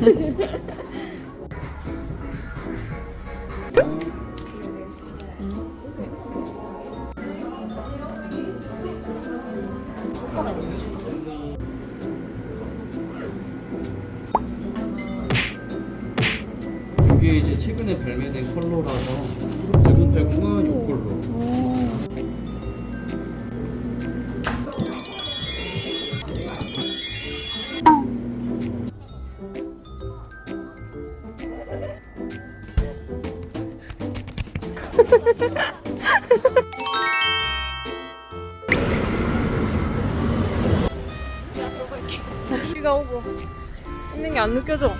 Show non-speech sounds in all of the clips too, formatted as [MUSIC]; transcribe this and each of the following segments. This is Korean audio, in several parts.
이게 이제 최근에 발매된 컬러라서 1080은 이 컬러. 비가 오고 있는 게 안 느껴져.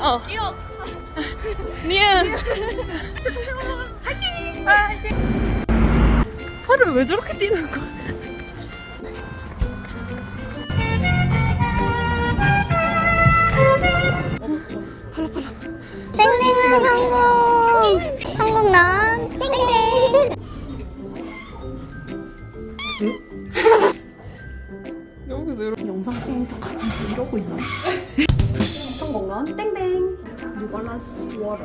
어. 니은. [LAUGHS] 팔을 왜 저렇게 뛰는 거야? 여기서 이렇게 [LAUGHS] 영상 찍는 척 하면서 이러고 있네. 성공런 땡땡. 뉴발란스 워터.